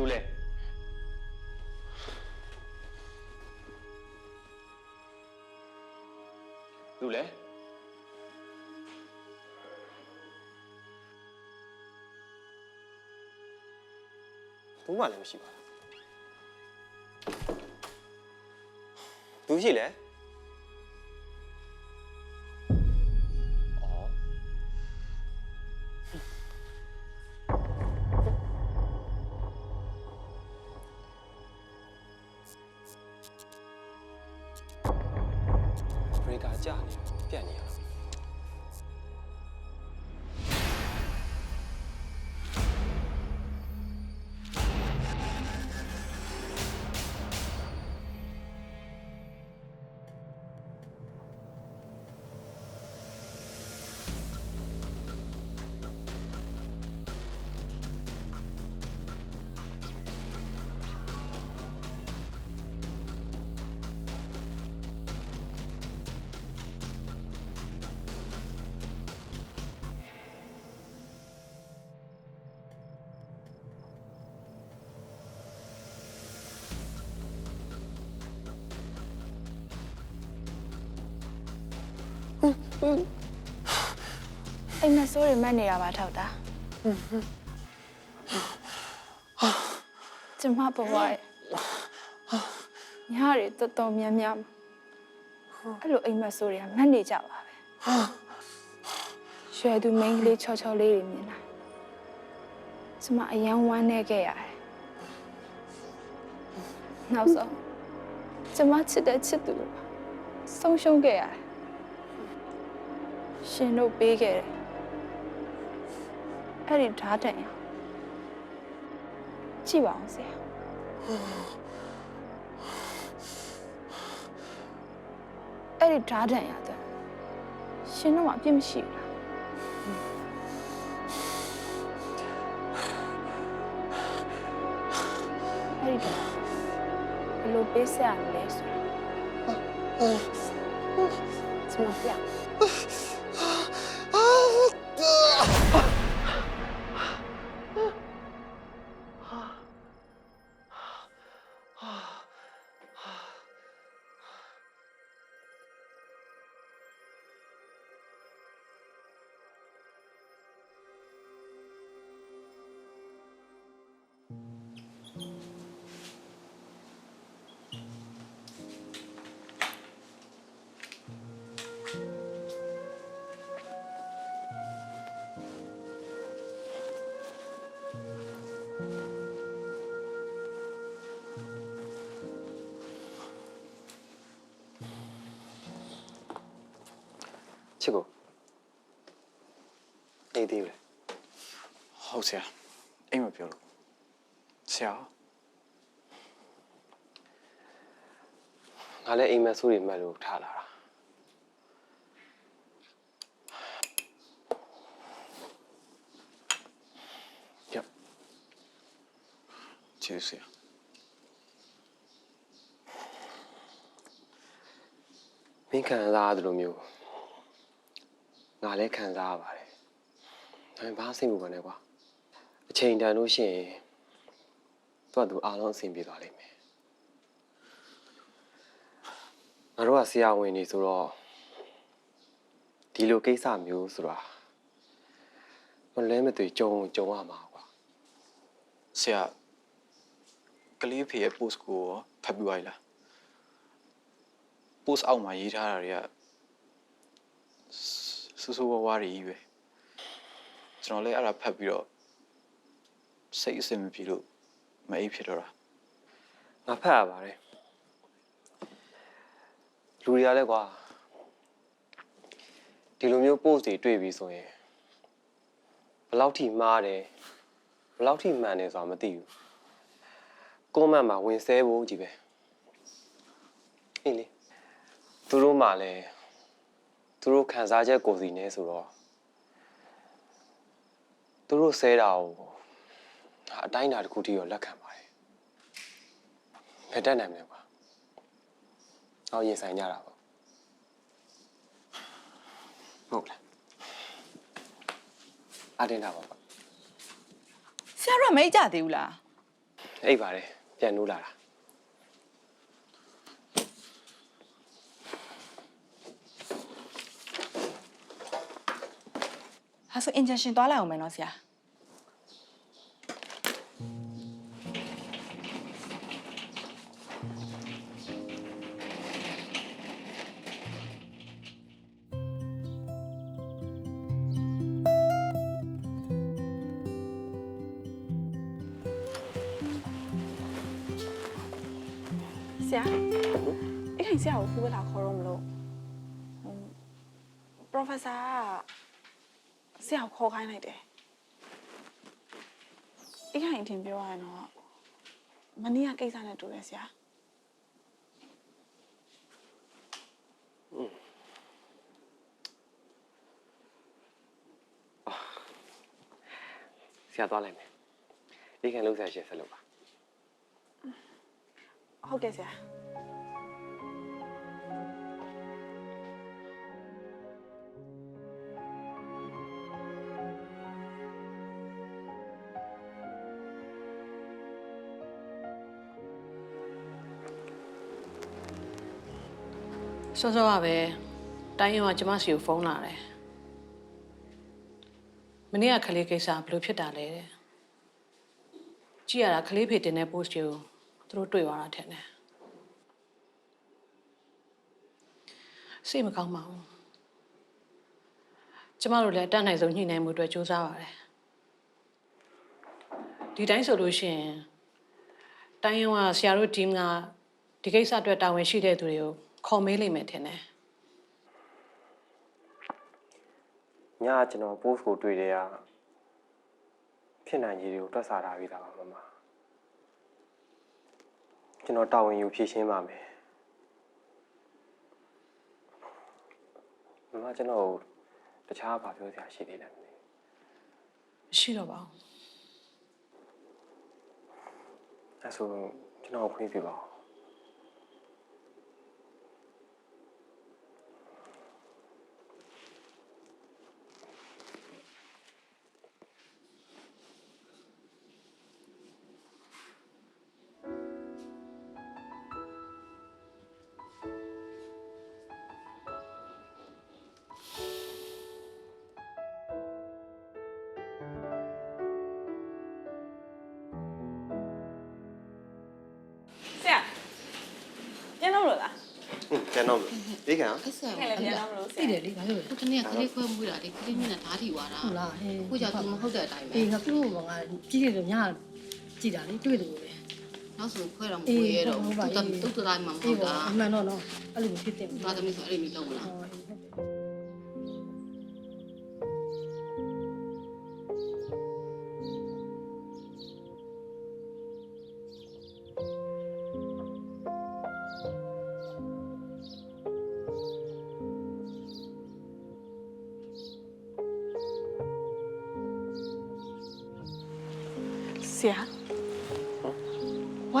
သူလဲသူလဲသူမှလည်းမရှိပါဘူးသူရှိလဲ ဘရေကာကြာနေပြ အိမ်မဆိုးတွေမက်နေတာပါထောက်တာကျမဘဝရဲ့ညားတွေတော်တော်များများမှာအဲ့လိုအိမ်မဆိုးတွေကမက်နေကြပါပဲရွှဲသူမိန်းကလေးချောချောလေးတွေမြင်လာကျမအယံဝမ်းနေခဲ့ရတယ်နောက်ဆုံးကျမချစ်တဲ့ချစ်သူကိုဆုံးရှုံးခဲ့ရတယ် ရှင်တို့ပေးခဲ့တယ်အဲ့ဒီဓာတ်တန်ရကြည့်ပါအောင်ဆရာအဲ့ဒီဓာတ်တန်ရတဲ့ရှင်တို့မှအပြစ်မရှိဘူးလားအဲ့ဒီဓာတ်ဘယ်လိုပေးဆက်ရမလဲဆိုတာကျွန်မပြ ချစ်ကိုအေးသေးတယ်ဟုတ်ဆရာအိမ်မပြောလို့ဆရာငါလည်းအိမ်မက်ဆိုးတွေမှတ်လို့ထားလာတာရကျေးဇူးဆရာမင်းခံစားရတယ်လို့မျိုး ငါလည်းခံစားရပါတယ်ဒါပေမဲ့ဘာစိတ်မပူပါနဲ့ကွာအချိန်တန်လို့ရှိရင်သူ့အတူအားလုံးအဆင်ပြေသွားလိမ့်မယ်ငါတို့ကဆရာဝန်နေဆိုတော့ဒီလိုကိစ္စမျိုးဆိုတာမလဲမသွေကြုံကြုံရမှာကွာဆရာကလေးဖေရဲ့ post ကိုရောဖတ်ပြီးသွားပြီလား post အောက်မှာရေးထားတာတွေက စူးစူးဝါးဝါးတွေကြီးပဲကျွန်တော်လည်းအဲ့ဒါဖတ်ပြီးတော့စိတ်အဆင်မပြေလို့မအိပ်ဖြစ်တော့တာငါဖတ်ရပါတယ်လူတွေကလည်းကွာဒီလိုမျိုး post တွေတွေ့ပြီဆိုရင်ဘယ်လောက်ထိမှားတယ်ဘယ်လောက်ထိမှန်တယ်ဆိုတာမသိဘူး comment မှာဝင်ဆဲဖို့ကြီးပဲအေးလေသူတို့မှလည်း သူတို့ခံစားချက်ကိုယ်စီနေဆိုတော့သူတို့ဆဲတာကိုငါအတိုင်းအတာတစ်ခုထိတော့လက်ခံပါတယ်ဘယ်တက်နိုင်မလဲကွာ။အော်ရင်ဆိုင်ကြတာပေါ့။ဟုတ်လား။အတင်းတာပေါ့ကွာဆရာတို့ကမိတ်ကြသေးဘူးလားအိပ်ပါတယ်ပြန်နိုးလာတာ ဟာဆို injection သွားလိုက်အောင်မယ်နော်ဆရာဆရာအဲ့ထိုင်ဆရာကိုခုပဲလာခေါ်တော့မလို့ဟို professor က ဆရာကိုခေါ်ခိုင်းလိုက်တယ်အဲ့ထိုင်တင်ပြောရရင်တော့မနေ့ကကိစ္စနဲ့တူတယ်ဆရာဆရာသွားလိုက်မယ်အေးခံလုံးဆရာရှင်းဆက်လုပ်ပါဟုတ်ကဲ့ဆရာ စောစောကပဲတိုင်းရုံကကျမစီကိုဖုန်းလာတယ်မနေ့ကခလေးကိစ္စဘယ်လိုဖြစ်တာလဲတဲ့ကြည့်ရတာခလေးဖေတင်တဲ့ post ကိုသူတို့တွေ့သွားတာထင်တယ်စိတ်မကောင်းပါဘူးကျမတို့လည်းအတတ်နိုင်ဆုံးညှိနှိုင်းမှုအတွက်စူးစမ်းပါတယ်ဒီတိုင်းဆိုလို့ရှိရင်တိုင်းရုံကဆရာတို့ team ကဒီကိစ္စအတွက်တာဝန်ရှိတဲ့သူတွေကို ခေါ်မေးလိမ့်မယ်ထင်တယ်ညကကျွန်တော် post ကိုတွေ့တယ်ကဖြစ်နိုင်ကြီးတွေကိုတွက်ဆထားပြီးသားပါမမကျွန်တော်တာဝန်ယူဖြည့်ရှင်းပါမယ်မမကျွန်တော်ကိုတခြားဘာပြောစရာရှိသေးလဲမသိဘူးမရှိတော့ပါဘူးအဲဆိုကျွန်တော်ကိုခွင့်ပြုပါဦး ကျွန်တော်အေးခံအဲ့ဆရာခင်လည်းပြန်တော့မလို့ဆသိရာတယ်လေဘာလို့လဲတနေ့ကလေးခွဲမှုတာလေကလေးမျက်နှာဓာတ်ထိသွားတာဟုတ်လားဟဲ့ခုကြောင့်သူမဟုတ်တဲ့အတိုင်းပဲအေးငါတို့ကငါကြည့်ရတော့ညကြည့်တာလေတွေ့တယ်ပဲနောက်ဆိုခွဲတော့မခွဲရတော့သူတသူတတိုင်းမှာမဟုအေးတ်ပေါ့တာအမှန်တော့နော်အဲ့လိုဖြစ်တယ်ဟုတ်သွားသမီးဆိုအဲ့လိုမျိုးလုပ်မလားဟု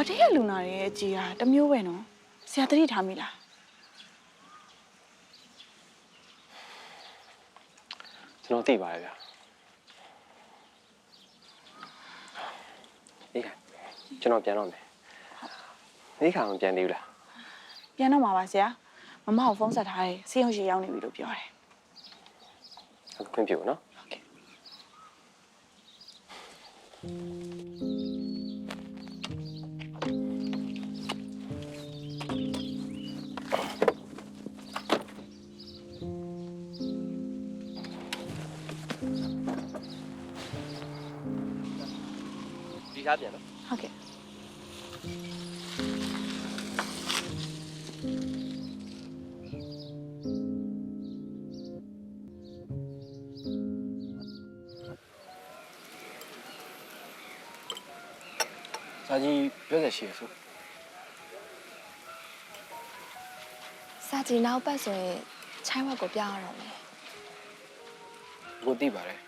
ဝတ်တဲ့လူနာရဲ့အကြီးကတစ်မျိုးပဲနော်ဆရာသတိထားမိလားကျွန်တော်သိပါတယ်ဗျာအေးခံကျွန်တော်ပြန်တော့မယ်အေးခံမပြန်သေးဘူးလားပြန်တော့မှာပါဆရာမမကိုဖုန်းဆက်ထားတယ်ဆေးရုံရှိရောက်နေပြီလို့ပြောတယ်အခုခွင့်ပြုနော်ဟုတ်ကဲ့ စာကြီးပြောစရာရှိရဆိုစာကြည့်နောက်ပတ်ဆိုရင်ချိုင်းဝက်ကိုပြောင်းရတော့မယ်ကိုသိပါတယ်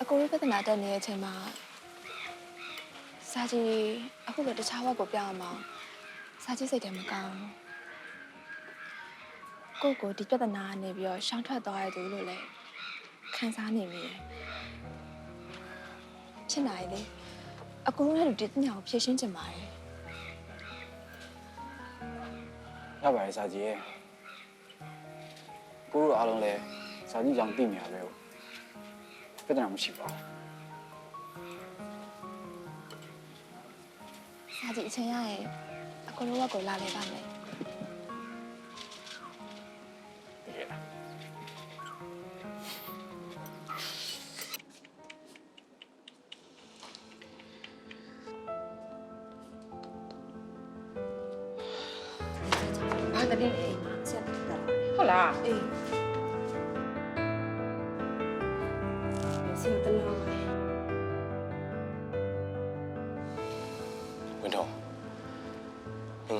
အကိုတို့ပြဿနာတက်နေတဲ့အချိန်မှာစာကြည့်အခုလည်းတခြားဝက်ကိုပြောင်းအောင်စာကြည့်စိတ်ထဲမကောင်းဘူးကိုယ့်ကိုဒီပြဿနာကနေပြီးတော့ရှောင်ထွက်သွားရသူလို့လည်းခံစားနေမိတယ် ဖြစ်နိုင်လေအကိုတို့လည်းဒီတညာကိုဖြည့်ရှင်းချင်ပါတယ်ရပါတယ်စာကြီးရဲ့ကိုတို့အားလုံးလည်းစာကြီးကြောင့်သိနေရပဲဟုတ်ပြဿနာမရှိပါဘူးစာကြည့်အချိန်ရရင်အကိုတို့ဘက်ကိုလာလေပါမယ် တည်းအိမ်မှာဆက်တာဟုတ်လားအေးစီတနာပါဝင်တော့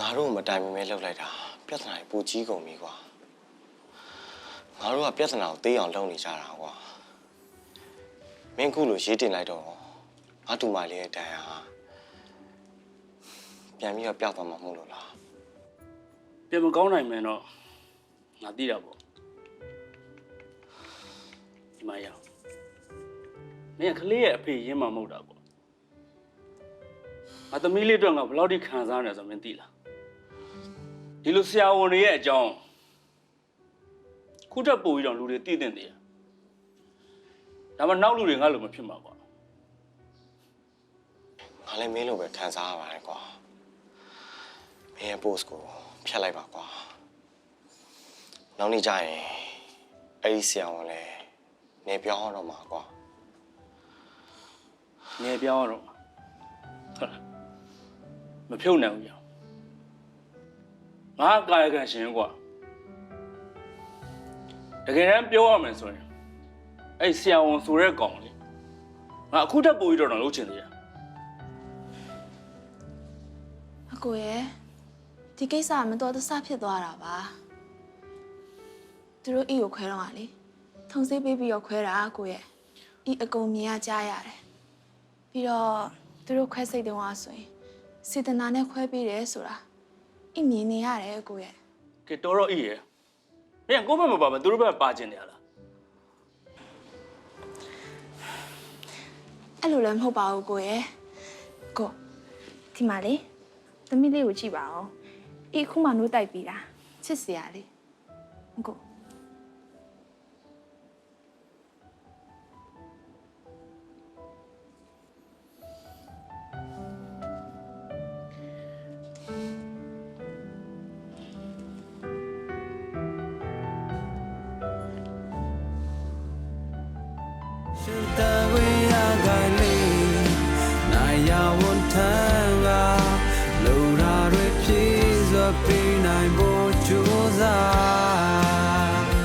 ငါတို့မတိုင်မမဲလှုပ်လိုက်တာပြဿနာကြီးပူကြီးကုန်ပြီကွာငါတို့ကပြဿနာကိုသိအောင်လုပ်နေကြတာကွာမင်းခုလိုရေးတင်လိုက်တော့ငါတူမလေးရဲ့တန်ဟာပြန်ပြီးတော့ပြောက်သွားမှာမဟုတ်လို့လား ပြန်မကောင်းနိုင်မယ်တော့ငါသိတာပေါ့ဒီမှာရအောင်မင်းကကလေးရဲ့အဖေရင်းမှမဟုတ်တာပေါ့ငါသမီးလေးအတွက်ငါဘယ်လောက်ထိခံစားနေလဲဆိုတော့မင်းသိလားဒီလိုဆရာဝန်တွေရဲ့အကြောင်းခုတက်ပို့ပြီးတော့လူတွေသိတဲ့တည်းဒါမှနောက်လူတွေငါလိုမဖြစ်မှာကွာငါလည်းမင်းလိုပဲခံစားရပါတယ်ကွာမင်းရဲ့ post ကို ဖျက်လိုက်ပါကွာနောက်နေ့ကျရင်အဲ့ဒီဆရာဝန်လည်းနေပြောင်းတော့မှာကွာနေပြောင်းရတော့မှာဟုတ်လားမဖြုတ်နိုင်ဘူးရောငါကာယကံရှင်ကွာတကယ်တမ်းပြောရမယ်ဆိုရင်အဲ့ဆရာဝန်ဆိုတဲ့ကောင်လေငါအခုတက်ပို့ပြီးတော့တော့လုပ်ချင်သေးတယ်အကိုရဲ့ ဒီကိစ္စကမတော်တဆဖြစ်သွားတာပါသူတို့အီကိုခွဲတော့ကလေထုံစေးပေးပြီးတော့ခွဲတာအကိုရဲ့အီအကုန်မြင်ရကြားရတယ်ပြီးတော့သူတို့ခွဲစိတ်တုံးအားဆိုရင်စေတနာနဲ့ခွဲပေးတယ်ဆိုတာအီမြင်နေရတယ်အကိုရဲ့ကဲတော်တော့အေးရယ်မင်းကကိုယ့်ဘက်မပါမသူတို့ဘက်ပါကျင်နေရလားအဲ့လိုလည်းမဟုတ်ပါဘူးကိုရဲ့ကိုဒီမှာလေသမီးလေးကိုကြည့်ပါဦး အီခုမှနိုးတိုက်ပြီးတာချစ်စရာလေကိုရှင်တဝေရက